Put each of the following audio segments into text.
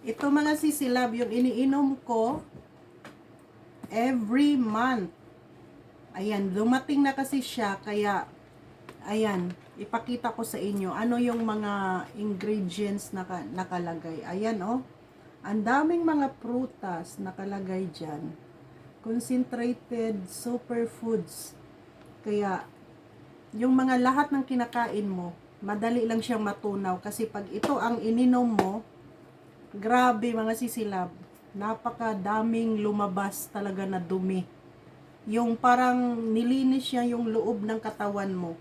Ito mga sisilab, yung iniinom ko every month. Ayan, dumating na kasi siya, kaya, ayan, ipakita ko sa inyo, ano yung mga ingredients na naka, nakalagay. Ayan, oh. Ang daming mga prutas nakalagay dyan. Concentrated superfoods. Kaya, yung mga lahat ng kinakain mo, madali lang siyang matunaw. Kasi pag ito ang ininom mo, grabe mga sisilab, napakadaming lumabas talaga na dumi. Yung parang nilinis niya yung loob ng katawan mo.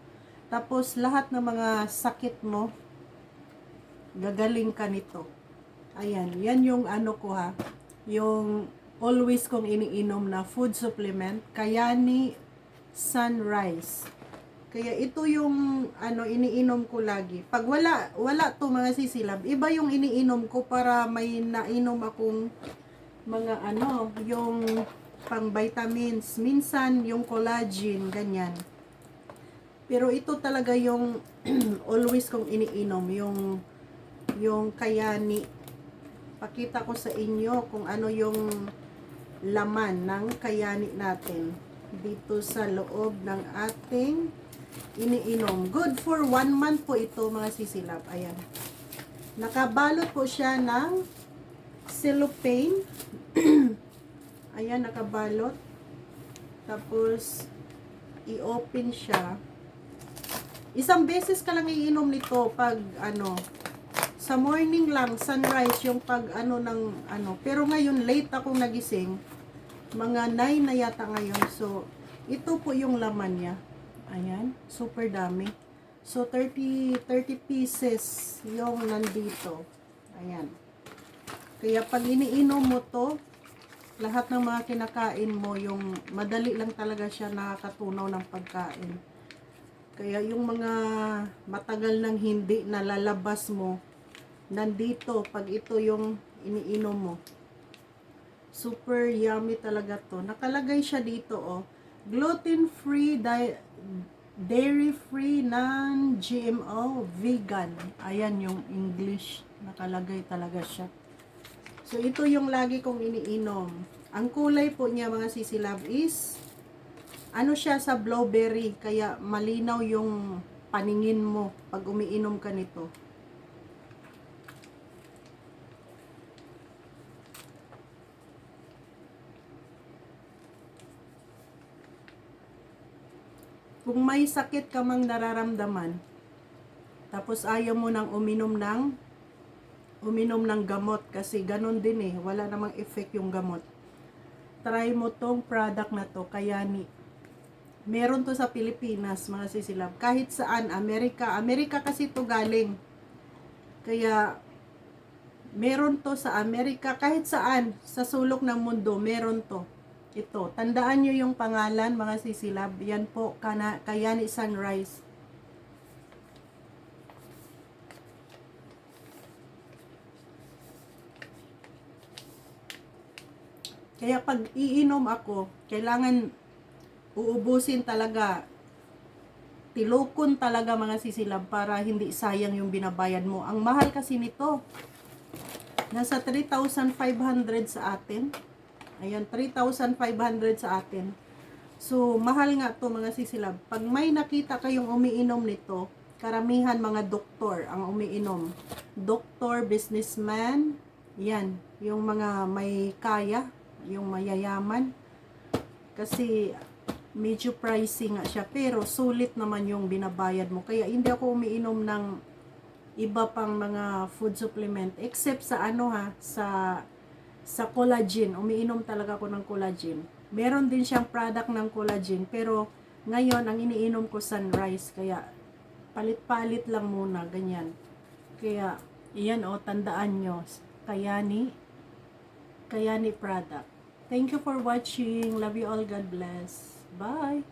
Tapos lahat ng mga sakit mo, gagaling ka nito. Ayan, yan yung ano ko ha. Yung always kong iniinom na food supplement, Kayani Sunrise. Kaya ito yung ano iniinom ko lagi. Pag wala wala to mga sisilab, iba yung iniinom ko para may nainom akong mga ano, yung pang vitamins, minsan yung collagen, ganyan. Pero ito talaga yung always kong iniinom, yung yung kayani. Pakita ko sa inyo kung ano yung laman ng kayani natin dito sa loob ng ating iniinom. Good for one month po ito mga sisilap. Ayan. Nakabalot po siya ng cellophane. Ayan, nakabalot. Tapos, i-open siya. Isang beses ka lang iinom nito pag ano, sa morning lang, sunrise, yung pag ano ng ano. Pero ngayon, late akong nagising. Mga 9 na yata ngayon. So, ito po yung laman niya. Ayan, super dami. So, 30, 30 pieces yung nandito. Ayan. Kaya pag iniinom mo to, lahat ng mga kinakain mo, yung madali lang talaga siya nakakatunaw ng pagkain. Kaya yung mga matagal nang hindi nalalabas mo, nandito pag ito yung iniinom mo. Super yummy talaga to. Nakalagay siya dito oh. Gluten-free, dairy-free, non-GMO, vegan. Ayan yung English. Nakalagay talaga siya. So, ito yung lagi kong iniinom. Ang kulay po niya mga sisilab is ano siya sa blueberry. Kaya malinaw yung paningin mo pag umiinom ka nito. Kung may sakit ka mang nararamdaman, tapos ayaw mo nang uminom ng uminom ng gamot kasi ganun din eh, wala namang effect yung gamot. Try mo tong product na to, Kayani. Meron to sa Pilipinas, mga sisilab. Kahit saan, Amerika. Amerika kasi to galing. Kaya, meron to sa Amerika. Kahit saan, sa sulok ng mundo, meron to. Ito, tandaan nyo yung pangalan, mga sisilab. Yan po, kana, Kayani Sunrise. Kaya pag iinom ako, kailangan uubusin talaga, tilukon talaga mga sisilab para hindi sayang yung binabayad mo. Ang mahal kasi nito, nasa 3,500 sa atin. Ayan, 3,500 sa atin. So, mahal nga to mga sisilab. Pag may nakita kayong umiinom nito, karamihan mga doktor ang umiinom. Doktor, businessman, yan, yung mga may kaya, yung mayayaman. Kasi medyo pricey nga siya, pero sulit naman yung binabayad mo. Kaya hindi ako umiinom ng iba pang mga food supplement except sa ano ha, sa sa collagen. Umiinom talaga ako ng collagen. Meron din siyang product ng collagen, pero ngayon ang iniinom ko sunrise, kaya palit-palit lang muna, ganyan. Kaya, iyan o, tandaan nyo, Kayani, Kayani product. Thank you for watching. Love you all. God bless. Bye.